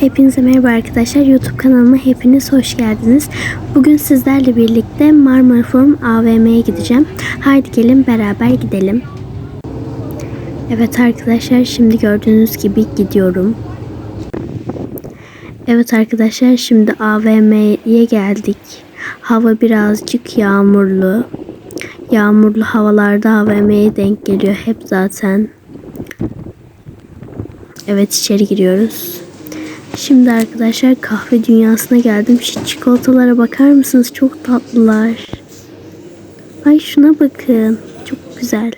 Hepinize merhaba arkadaşlar. YouTube kanalıma hepiniz hoş geldiniz. Bugün sizlerle birlikte Marmara Forum AVM'ye gideceğim. Haydi gelin beraber gidelim. Evet arkadaşlar şimdi gördüğünüz gibi gidiyorum. Evet arkadaşlar şimdi AVM'ye geldik. Hava birazcık yağmurlu. Yağmurlu havalarda AVM'ye denk geliyor hep zaten. Evet içeri giriyoruz. Şimdi arkadaşlar kahve dünyasına geldim. Şu çikolatalara bakar mısınız? Çok tatlılar. Ay şuna bakın. Çok güzel.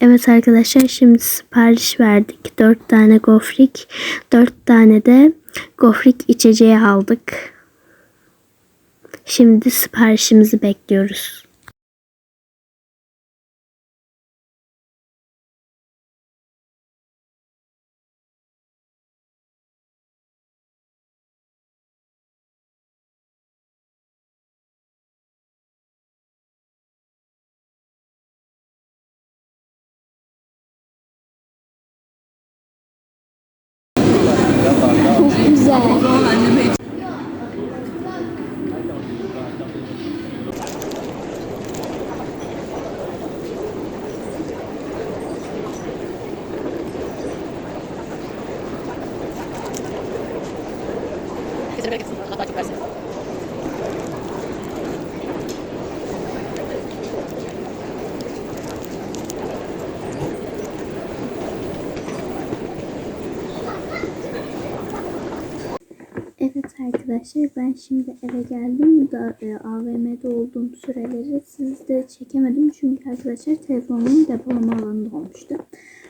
Evet arkadaşlar şimdi sipariş verdik. 4 tane gofrik. 4 tane de gofrik içeceği aldık. Şimdi siparişimizi bekliyoruz. Arkadaşlar ben şimdi eve geldim da e, AVM'de olduğum süreleri sizde çekemedim çünkü arkadaşlar telefonumun depolama alanı olmuştu.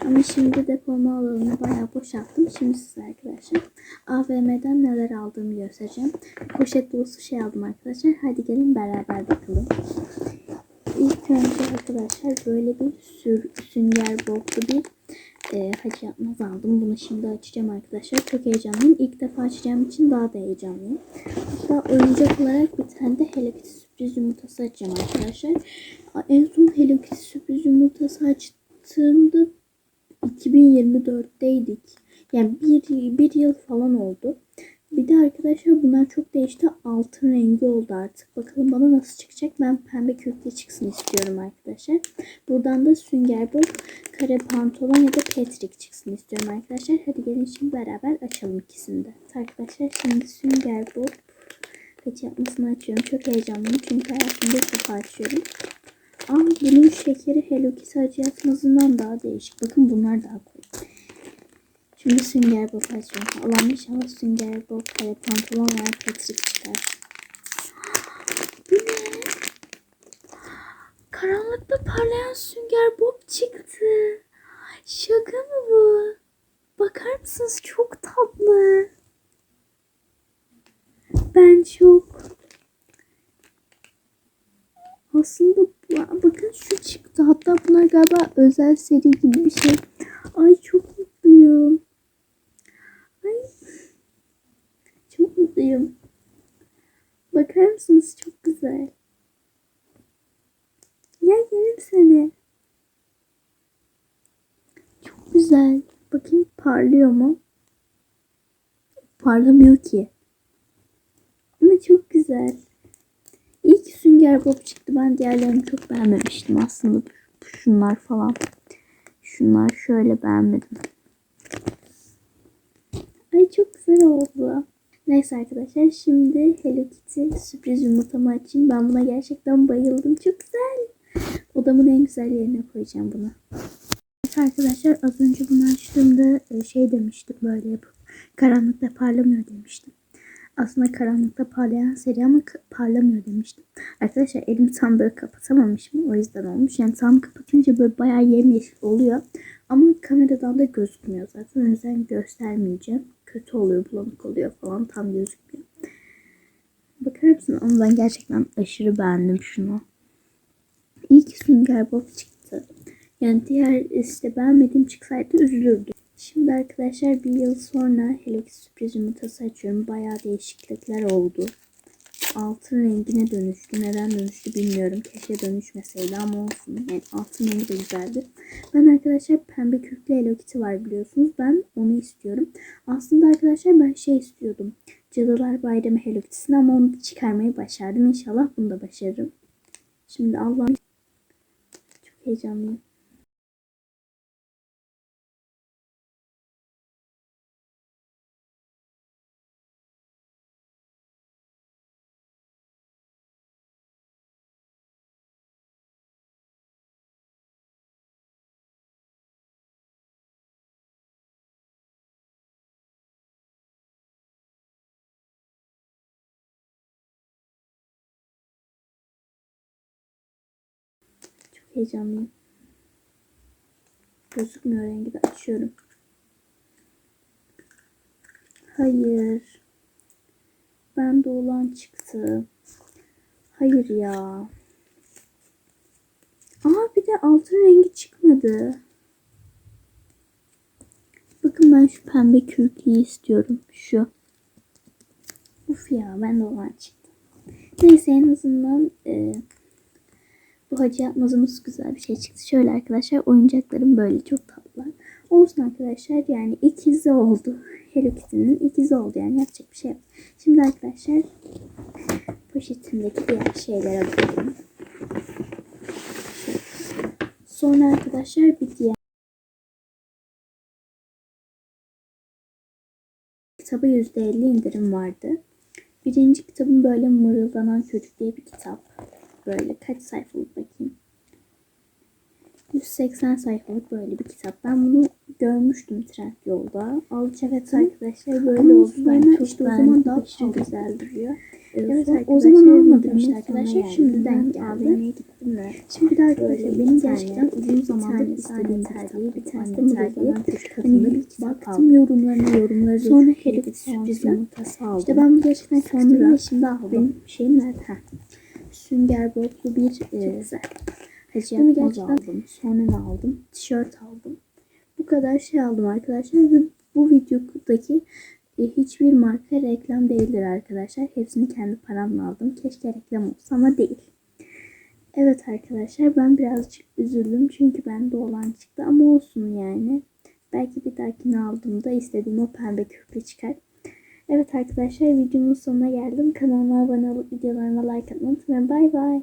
Ama şimdi depolama alanını bayağı boşalttım. Şimdi size arkadaşlar AVM'den neler aldığımı göstereceğim. Poşet dolusu şey aldım arkadaşlar. Hadi gelin beraber bakalım. İlk önce arkadaşlar böyle bir sür, sünger boblu bir e, hacı yapmaz aldım. Bunu şimdi açacağım arkadaşlar. Çok heyecanlıyım. İlk defa açacağım için daha da heyecanlıyım. Hatta oyuncak olarak bir tane de Hello Kitty sürpriz yumurtası açacağım arkadaşlar. En son Hello Kitty sürpriz yumurtası açtığımda 2024'teydik. Yani bir, bir yıl falan oldu. Bir de arkadaşlar bunlar çok değişti. Altın rengi oldu artık. Bakalım bana nasıl çıkacak. Ben pembe köklü çıksın istiyorum arkadaşlar. Buradan da sünger bob, kare pantolon ya da petrik çıksın istiyorum arkadaşlar. Hadi gelin şimdi beraber açalım ikisini de. Arkadaşlar şimdi sünger bob kaç yapmasını açıyorum. Çok heyecanlıyım çünkü hayatımda ilk defa açıyorum. Aa bunun şekeri Hello Kitty acı yatmazından daha değişik. Bakın bunlar daha. Şimdi sünger bob açıyorum. Allah'ım inşallah sünger bob kare pantolon ve petrik çıkar. Bu ne? Karanlıkta parlayan sünger bob çıktı. Şaka mı bu? Bakar mısınız? Çok tatlı. Ben çok. Aslında bakın şu çıktı. Hatta bunlar galiba özel seri gibi bir şey. Ay çok mutluyum. Ay. Çok mutluyum. Bakar mısınız? Çok güzel. Ya yerim seni. Çok güzel. Bakayım parlıyor mu? Parlamıyor ki. Ama çok güzel. İyi ki Sünger Bob çıktı. Ben diğerlerini çok beğenmemiştim aslında. Şunlar falan. Şunlar şöyle beğenmedim. Ay çok güzel oldu. Neyse arkadaşlar şimdi Hello Kitty sürpriz yumurtamı açayım. Ben buna gerçekten bayıldım. Çok güzel. Odamın en güzel yerine koyacağım bunu. Evet arkadaşlar az önce bunu açtığımda e, şey demiştim böyle yapıp karanlıkta parlamıyor demiştim. Aslında karanlıkta parlayan seri ama parlamıyor demiştim. Arkadaşlar elimi tam böyle kapatamamışım. O yüzden olmuş. Yani tam kapatınca böyle bayağı yemyeşil oluyor. Ama kameradan da gözükmüyor zaten. O yüzden göstermeyeceğim. Kötü oluyor, bulanık oluyor falan. Tam gözükmüyor. Bakar mısın? Ama ben gerçekten aşırı beğendim şunu. İyi ki Sünger Bob çıktı. Yani diğer işte beğenmediğim çıksaydı üzülürdüm. Şimdi arkadaşlar bir yıl sonra Hello Kitty sürpriz yumurtası açıyorum. Bayağı değişiklikler oldu. Altın rengine dönüştü. Neden dönüştü bilmiyorum. Keşke dönüşmeseydi ama olsun. Yani altın rengi de güzeldi. Ben arkadaşlar pembe kürklü Hello Kitty var biliyorsunuz. Ben onu istiyorum. Aslında arkadaşlar ben şey istiyordum. Cadılar Bayramı Hello Kitty'sini ama onu çıkarmayı başardım. İnşallah bunu da başarırım. Şimdi Allah'ım çok heyecanlıyım. Heyecanlıyım. Gözükmüyor rengi de açıyorum. Hayır. Bende olan çıktı. Hayır ya. Aa bir de altın rengi çıkmadı. Bakın ben şu pembe kürklüyü istiyorum. Şu. Uf ya bende olan çıktı. Neyse en azından e, bu hacı yapmazımız güzel bir şey çıktı. Şöyle arkadaşlar oyuncaklarım böyle çok tatlı. Olsun arkadaşlar yani ikizi oldu. Hello Kitty'nin ikizi oldu yani yapacak bir şey yok. Şimdi arkadaşlar poşetimdeki diğer şeylere bakalım. Sonra arkadaşlar bir diğer kitaba %50 indirim vardı. Birinci kitabım böyle mırıldanan çocuk diye bir kitap. Böyle kaç sayfalık bakayım. 180 sayfalık böyle bir kitap. Ben bunu görmüştüm Trendyol'da. Alacak evet arkadaşlar böyle Ama oldu. Ben çok işte o zaman daha pahalı. güzel duruyor. Evet, Evet o zaman almadım işte arkadaşlar. Şimdiden geldi. Gittim de. Şimdi de arkadaşlar benim gerçekten uzun zamandır istediğim bir terliği, bir tane terliği. Hani baktım yorumlarına yorumları Sonra çok güzel. sürpriz yumurtası aldım. İşte ben bu gerçekten ve şimdi aldım. Benim şeyim nerede? Sünger Bob'lu bir e, güzel. hacı Bunu gerçekten- aldım. Sonra ne aldım? Tişört aldım. Bu kadar şey aldım arkadaşlar ve bu videodaki e, hiçbir marka reklam değildir arkadaşlar. Hepsini kendi paramla aldım. Keşke reklam olsa ama değil. Evet arkadaşlar ben birazcık üzüldüm çünkü bende olan çıktı ama olsun yani. Belki bir dahakini aldığımda istediğim o pembe kürklü çıkar. Evet arkadaşlar videomun sonuna geldim. Kanalıma abone olup videolarıma like atmayı unutmayın. Bay bay.